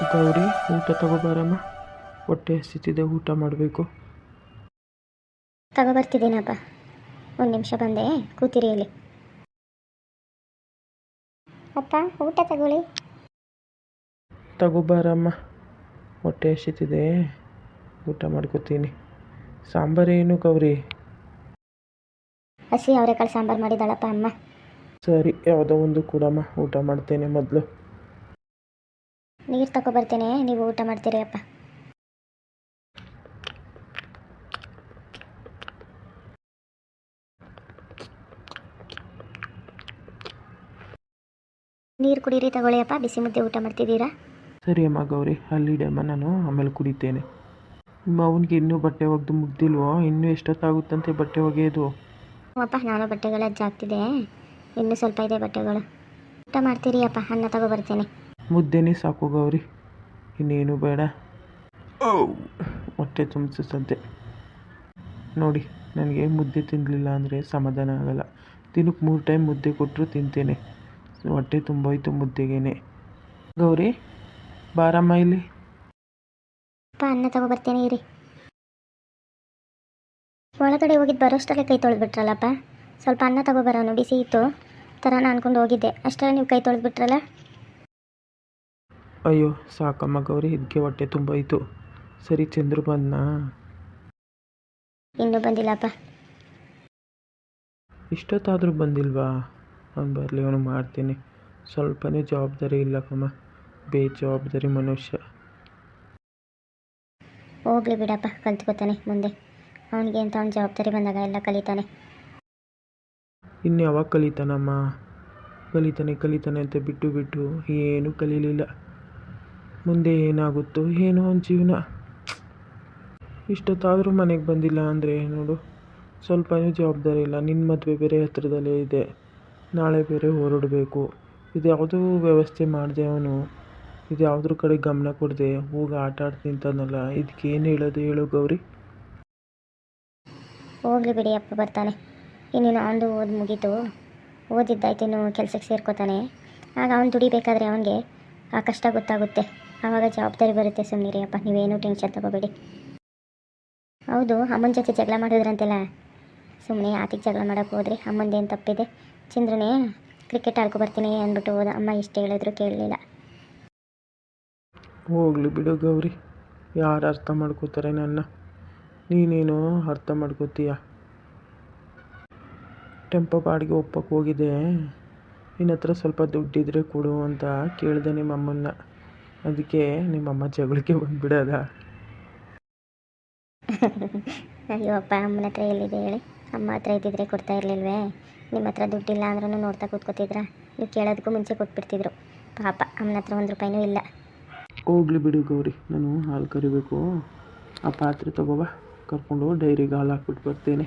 ಗೌರಿ ಊಟ ತಗೋಬಾರಮ್ಮ ಹೊಟ್ಟೆ ಹಸಿತಿದೆ ಊಟ ಮಾಡಬೇಕು. ತಗೋಬರ್ತಿದ್ದೀನಪ್ಪ ಒಂದು ನಿಮಿಷ ಬಂದೆ. ಕೂತಿರಿ ಇಲ್ಲಿ. ಅಪ್ಪ ಊಟ ತಗೊಳ್ಳಿ. ತಗೋಬಾರಮ್ಮ ಹೊಟ್ಟೆ ಹಸಿತಿದೆ. ಊಟ ಮಾಡ್ಕೋತೀನಿ. ಸಾಂಬಾರೇನು ಗೌರಿ? ಹಸಿ ಅವರೆಕಾಳು ಸಾಂಬಾರು ಮಾಡಿದ್ದಾಳಪ್ಪ ಅಮ್ಮ. ಸರಿ ಯಾವುದೋ ಒಂದು ಕೂಡಮ್ಮ. ಊಟ ಮಾಡ್ತೇನೆ ಮೊದಲು. ನೀರು ತಗೊಬರ್ತೇನೆ ನೀವು ಊಟ ಮಾಡ್ತೀರಿ ಅಪ್ಪ. ನೀರು ಕುಡೀರಿ ತಗೊಳ್ಳಿ ಅಪ್ಪ. ಬಿಸಿ ಮುದ್ದೆ ಊಟ ಮಾಡ್ತಿದ್ದೀರಾ? ಸರಿ ಅಮ್ಮ ಗೌರಿ. ಅಲ್ಲಿಡಮ್ಮ ನಾನು. ಆಮೇಲೆ ಕುಡಿತೇನೆ. ನಿಮ್ಮ ಅವನಿಗೆ ಇನ್ನೂ ಬಟ್ಟೆ ಒಗೆದು ಮುಗ್ದಿಲ್ವೋ? ಇನ್ನೂ ಎಷ್ಟೊತ್ತಾಗುತ್ತಂತೆ ಬಟ್ಟೆ ಒಗೆಯೋದು? ಅಪ್ಪ ನಾನು ಬಟ್ಟೆಗಳು ಅಜ್ಜಾಗ್ತಿದೆ ಇನ್ನೂ ಸ್ವಲ್ಪ ಇದೆ ಬಟ್ಟೆಗಳು. ಊಟ ಮಾಡ್ತೀರಿ ಅಪ್ಪ. ಅನ್ನ ತಗೊಬರ್ತೇನೆ ಮುದ್ದೆನೇ ಸಾಕು ಗೌರಿ. ಇನ್ನೇನು ಬೇಡ. ಓ ಹೊಟ್ಟೆ ಸದ್ದೆ ನೋಡಿ, ನನಗೆ ಮುದ್ದೆ ತಿನ್ನಲಿಲ್ಲ ಅಂದರೆ ಸಮಾಧಾನ ಆಗಲ್ಲ. ದಿನಕ್ಕೆ ಮೂರು ಟೈಮ್ ಮುದ್ದೆ ಕೊಟ್ಟರು ತಿಂತೇನೆ. ಹೊಟ್ಟೆ ತುಂಬೋಯ್ತು ಮುದ್ದೆಗೇನೆ. ಗೌರಿ, ಬಾರಮ್ಮ ಇಲ್ಲಿ. ಅನ್ನ ಅನ್ನ ತಗೊಬರ್ತೇನೆ ಇರಿ. ಒಳಗಡೆ ಹೋಗಿದ್ದು ಬರೋಷ್ಟರಲ್ಲೇ ಕೈ ತೊಳೆದ್ಬಿಟ್ರಲ್ಲಪ್ಪ? ಸ್ವಲ್ಪ ಅನ್ನ ತಗೊಬರೋನು ಬಿಸಿ ಇತ್ತು. ಥರ ನಾನು ಅನ್ಕೊಂಡು ಹೋಗಿದ್ದೆ. ಅಷ್ಟರಲ್ಲಿ ನೀವು ಕೈ ತೊಳೆದ್ಬಿಟ್ರಲ್ಲ? ಅಯ್ಯೋ ಸಾಕಮ್ಮ ಗೌರಿ ಇದಕ್ಕೆ ಹೊಟ್ಟೆ ತುಂಬಾಯ್ತು. ಸರಿ ಚಂದ್ರು ಬಂದ್ನಾ? ಇನ್ನೂ ಬಂದಿಲ್ಲಪ್ಪ. ಇಷ್ಟೊತ್ತಾದರೂ ಬಂದಿಲ್ವಾ? ಅವ್ನು ಬರಲಿ ಅವನು ಮಾಡ್ತೀನಿ. ಸ್ವಲ್ಪನೇ ಜವಾಬ್ದಾರಿ ಇಲ್ಲ ಕಮ್ಮ ಬೇಜವಾಬ್ದಾರಿ ಮನುಷ್ಯ. ಹೋಗ್ಲಿ ಬಿಡಪ್ಪ ಕಲ್ತ್ಕೋತಾನೆ ಮುಂದೆ. ಅವನಿಗೆ ಅಂತ ಅವ್ನ ಜವಾಬ್ದಾರಿ ಬಂದಾಗ ಎಲ್ಲ ಕಲಿತಾನೆ. ಇನ್ನು ಯಾವಾಗ ಕಲಿತಾನಮ್ಮ? ಕಲಿತಾನೆ ಕಲಿತಾನೆ ಅಂತ ಬಿಟ್ಟು ಬಿಟ್ಟು ಏನೂ ಕಲೀಲಿಲ್ಲ. ಮುಂದೆ ಏನಾಗುತ್ತೋ ಏನೋ ಒಂದು ಜೀವನ. ಇಷ್ಟೊತ್ತಾದರೂ ಮನೆಗೆ ಬಂದಿಲ್ಲ ಅಂದರೆ ನೋಡು, ಸ್ವಲ್ಪನೂ ಜವಾಬ್ದಾರಿ ಇಲ್ಲ. ನಿನ್ನ ಮದುವೆ ಬೇರೆ ಹತ್ತಿರದಲ್ಲೇ ಇದೆ. ನಾಳೆ ಬೇರೆ ಹೊರಡಬೇಕು. ಇದು ಯಾವುದೂ ವ್ಯವಸ್ಥೆ ಮಾಡಿದೆ ಅವನು. ಇದು ಯಾವುದ್ರ ಕಡೆ ಗಮನ ಕೊಡದೆ, ಹೋಗಿ ಆಟ ಆಡ್ತೀನಿ ಅಂತನಲ್ಲ. ಇದಕ್ಕೆ ಏನು ಹೇಳೋದು ಹೇಳು ಗೌರಿ. ಹೋಗ್ಲಿ ಬಿಡಿ, ಅಪ್ಪ ಬರ್ತಾನೆ. ಇನ್ನೇನು ಅವನದು ಓದಿ ಮುಗೀತು. ಓದಿದ್ದಾಯ್ತು, ಇನ್ನು ಕೆಲಸಕ್ಕೆ ಸೇರ್ಕೋತಾನೆ. ಆಗ ಅವ್ನು ದುಡಿಬೇಕಾದ್ರೆ ಅವನಿಗೆ ಆ ಕಷ್ಟ ಗೊತ್ತಾಗುತ್ತೆ. ಆವಾಗ ಜವಾಬ್ದಾರಿ ಬರುತ್ತೆ ಸುಮ್ಮನೆ ಅಪ್ಪ ನೀವೇನು ಟೆನ್ಷನ್ ತಗೋಬೇಡಿ. ಹೌದು, ಅಮ್ಮನ ಜೊತೆ ಜಗಳ ಮಾಡಿದ್ರಂತೆಲ್ಲ. ಸುಮ್ಮನೆ ಆತಿಗೆ ಜಗಳ ಮಾಡೋಕೆ ಹೋದ್ರಿ ಅಮ್ಮಂದೇನು ತಪ್ಪಿದೆ? ಚಂದ್ರನೇ ಕ್ರಿಕೆಟ್ ಆಡ್ಕೊ ಬರ್ತೀನಿ ಅಂದ್ಬಿಟ್ಟು ಹೋದ ಅಮ್ಮ ಇಷ್ಟು ಹೇಳಿದ್ರು ಕೇಳಲಿಲ್ಲ. ಹೋಗ್ಲಿ ಬಿಡು ಗೌರಿ, ಯಾರು ಅರ್ಥ ಮಾಡ್ಕೋತಾರೆ ನನ್ನ? ನೀನೇನು ಅರ್ಥ ಮಾಡ್ಕೋತೀಯ? ಟೆಂಪೋ ಬಾಡಿಗೆ ಒಪ್ಪಕ್ಕೆ ಹೋಗಿದ್ದೆ. ನಿನ್ನ ಹತ್ರ ಸ್ವಲ್ಪ ದುಡ್ಡಿದ್ರೆ ಕೊಡು ಅಂತ ಕೇಳಿದೆ ನಿಮ್ಮ ಅಮ್ಮನ್ನ ಅದಕ್ಕೆ ನಿಮ್ಮಮ್ಮ ಜಗಳಕ್ಕೆ ಬಂದ್ಬಿಡೋದ? ಅಯ್ಯೋ ಅಪ್ಪ ಅಮ್ಮನ ಹತ್ರ ಎಲ್ಲಿದೆ ಹೇಳಿ. ಅಮ್ಮ ಹತ್ರ ಇದ್ದಿದ್ರೆ ಕೊಡ್ತಾ ಇರಲಿಲ್ವೇ? ನಿಮ್ಮ ಹತ್ರ ದುಡ್ಡಿಲ್ಲ ಅಂದ್ರೂ ನೋಡ್ತಾ ಕೂತ್ಕೋತಿದ್ರ? ನೀವು ಕೇಳೋದಕ್ಕೂ ಮುಂಚೆ ಕೊಟ್ಬಿಡ್ತಿದ್ರು. ಪಾಪ ಅಮ್ಮನ ಹತ್ರ ಒಂದು ರೂಪಾಯಿನೂ ಇಲ್ಲ. ಹೋಗ್ಲಿ ಬಿಡು ಗೌರಿ ನಾನು ಹಾಲು ಕರಿಬೇಕು. ಆ ಪಾತ್ರೆ ತಗೋಬ ಕರ್ಕೊಂಡು ಡೈರಿಗೆ ಹಾಲು ಹಾಕ್ಬಿಟ್ಟು ಬರ್ತೇನೆ.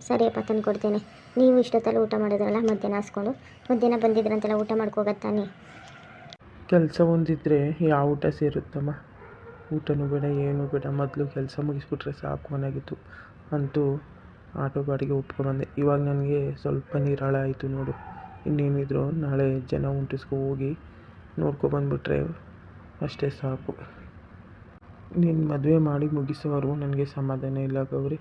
ಸರಿಯಪ್ಪ ತಂದು ಕೊಡ್ತೇನೆ. ನೀವು ಇಷ್ಟೊತ್ತಲ್ಲಿ ಊಟ ಮಾಡಿದ್ರಲ್ಲ ಮಧ್ಯಾಹ್ನ ಹಾಸ್ಕೊಂಡು. ಮಧ್ಯಾಹ್ನ ಬಂದಿದ್ರಂತೆಲ್ಲ ಊಟ ಮಾಡ್ಕೋಗತ್ತಾನೆ ಕೆಲಸ ಒಂದಿದ್ರೆ ಯಾವ ಊಟ ಸೇರುತ್ತಮ್ಮ? ಊಟನೂ ಬೇಡ, ಏನೂ ಬೇಡ. ಮೊದಲು ಕೆಲಸ ಮುಗಿಸ್ಬಿಟ್ರೆ ಸಾಕು ಮನೆಗಿತ್ತು ಅಂತೂ ಆಟೋ ಬಾಡಿಗೆ ಒಪ್ಕೊಂಬಂದೆ ಇವಾಗ ನನಗೆ ಸ್ವಲ್ಪ ನಿರಾಳ ಆಯಿತು ನೋಡು. ಇನ್ನೇನಿದ್ರು ನಾಳೆ ಜನ ಉಂಟಿಸ್ಕೊ ಹೋಗಿ ನೋಡ್ಕೊಬಂದ್ಬಿಟ್ರೆ ಅಷ್ಟೇ ಸಾಕು. ನಿನ್ನ ಮದುವೆ ಮಾಡಿ ಮುಗಿಸೋವರೆಗೂ ನನಗೆ ಸಮಾಧಾನ ಇಲ್ಲ ಗೌರಿ.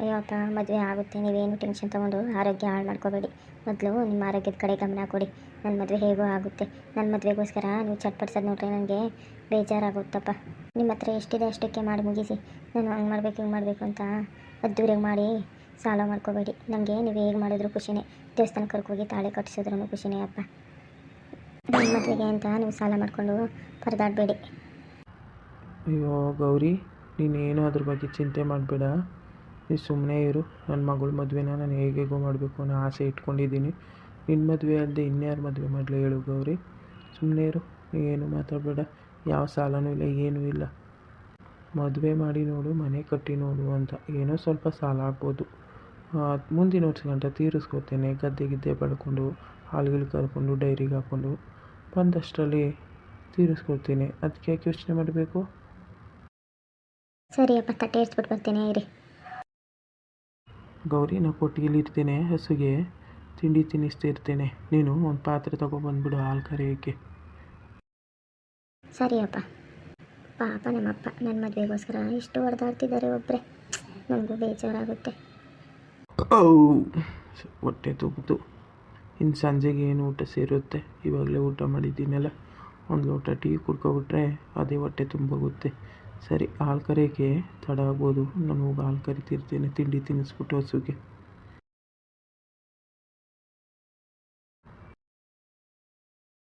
ಅಯ್ಯೋ ಅಪ್ಪ ಮದುವೆ ಆಗುತ್ತೆ, ನೀವೇನು ಟೆನ್ಷನ್ ತೊಗೊಂಡು ಆರೋಗ್ಯ ಹಾಳು ಮಾಡ್ಕೋಬೇಡಿ. ಮೊದಲು ನಿಮ್ಮ ಆರೋಗ್ಯದ ಕಡೆ ಗಮನ ಕೊಡಿ. ನನ್ನ ಮದುವೆ ಹೇಗೋ ಆಗುತ್ತೆ. ನನ್ನ ಮದುವೆಗೋಸ್ಕರ ನೀವು ಚಟ್ಪಡ್ಸೋದು ನೋಡ್ರೆ ನನಗೆ ಬೇಜಾರಾಗುತ್ತಪ್ಪ. ನಿಮ್ಮ ಹತ್ರ ಎಷ್ಟಿದೆ ಅಷ್ಟಕ್ಕೆ ಮಾಡಿ ಮುಗಿಸಿ. ನಾನು ಹಂಗೆ ಮಾಡಬೇಕು, ಹಿಂಗೆ ಮಾಡಬೇಕು ಅಂತ ಅದ್ದೂರಿಗೆ ಮಾಡಿ ಸಾಲ ಮಾಡ್ಕೋಬೇಡಿ. ನನಗೆ ನೀವು ಹೇಗೆ ಮಾಡಿದ್ರು ಖುಷಿನೇ. ದೇವಸ್ಥಾನ ಕರ್ಕೋಗಿ ತಾಳೆ ಕಟ್ಟಿಸಿದ್ರು ಖುಷಿನೇ ಅಪ್ಪ. ನನ್ನ ಮದುವೆಗೆ ಅಂತ ನೀವು ಸಾಲ ಮಾಡಿಕೊಂಡು ಪರದಾಡಬೇಡಿ. ಅಯ್ಯೋ ಗೌರಿ, ನೀನೇನು ಅದ್ರ ಬಗ್ಗೆ ಚಿಂತೆ ಮಾಡಬೇಡ. ನೀ ಸುಮ್ಮನೆ ಇರು. ನನ್ನ ಮಗಳ ಮದುವೆನ ನಾನು ಹೇಗೇಗೋ ಮಾಡಬೇಕು ಅನ್ನೋ ಆಸೆ ಇಟ್ಕೊಂಡಿದ್ದೀನಿ. ನಿನ್ನ ಮದುವೆ ಅಲ್ಲದೆ ಇನ್ಯಾರ ಮದುವೆ ಮಾಡಲಿ ಹೇಳು ಗೌರಿ. ಸುಮ್ಮನೆ ಇರು. ಏನು ಮಾತಾಡಬೇಡ ಯಾವ ಸಾಲನೂ ಇಲ್ಲ, ಏನೂ ಇಲ್ಲ. ಮದುವೆ ಮಾಡಿ ನೋಡು, ಮನೆ ಕಟ್ಟಿ ನೋಡು ಅಂತ. ಏನೋ ಸ್ವಲ್ಪ ಸಾಲ ಆಗ್ಬೋದು. ಮುಂದಿನ ವರ್ಷ ಗಂಟ ತೀರಿಸ್ಕೋತೇನೆ. ಗದ್ದೆ ಗಿದ್ದೆ ಪಡ್ಕೊಂಡು ಹಾಲುಗಳು ಕರ್ಕೊಂಡು, ಡೈರಿಗೆ ಹಾಕ್ಕೊಂಡು ಬಂದಷ್ಟರಲ್ಲಿ ತೀರಿಸ್ಕೊಡ್ತೀನಿ ಅದಕ್ಕೆ ಯಾಕೆ ಯೋಚನೆ ಮಾಡಬೇಕು? ಸರಿ ಅಪ್ಪ, ತಟ್ಟೆ ಇರಿಸ್ಬಿಟ್ಟು ಬರ್ತೀನಿ, ಇರಿ. ಗೌರಿ ನಾ ಕೊಟ್ಟಿಗೆಲಿ ಇರ್ತೇನೆ ಹಸುಗೆ ತಿಂಡಿ ತಿನ್ನಿಸ್ತಾ ಇರ್ತೇನೆ. ನೀನು ಒಂದು ಪಾತ್ರೆ ತಗೊಬಂದ್ಬಿಡು ಹಾಲು ಕರೆಯೋಕ್ಕೆ ಸರಿಯಪ್ಪ ಪಾಪ ನಮ್ಮಪ್ಪ ನನ್ನ ಮದುವೆಗೋಸ್ಕರ ಇಷ್ಟು ಹೊಡೆದಾಡ್ತಿದ್ದಾರೆ ಒಬ್ಬರೇ ನನಗೂ ಬೇಜಾರಾಗುತ್ತೆ. ಔ ಹೊಟ್ಟೆ ತುಗ್ದು ಇನ್ನು ಸಂಜೆಗೆ ಏನು ಊಟ ಸೇರುತ್ತೆ? ಇವಾಗಲೇ ಊಟ ಮಾಡಿದ್ದೀನಲ್ಲ. ಒಂದು ಲೋಟ ಟೀ ಕುಡ್ಕೊಬಿಟ್ರೆ ಅದೇ ಹೊಟ್ಟೆ ತುಂಬೋಗುತ್ತೆ. ಸರಿ ಹಾಲು ಕರೆಯೋಕ್ಕೆ ತಡ ಆಗ್ಬೋದು ನಾನು ಹೋಗಿ ಹಾಲು ಕರಿತಿರ್ತೀನಿ. ತಿಂಡಿ ತಿನ್ನಿಸ್ಬಿಟ್ಟು ಹಸುಗೆ.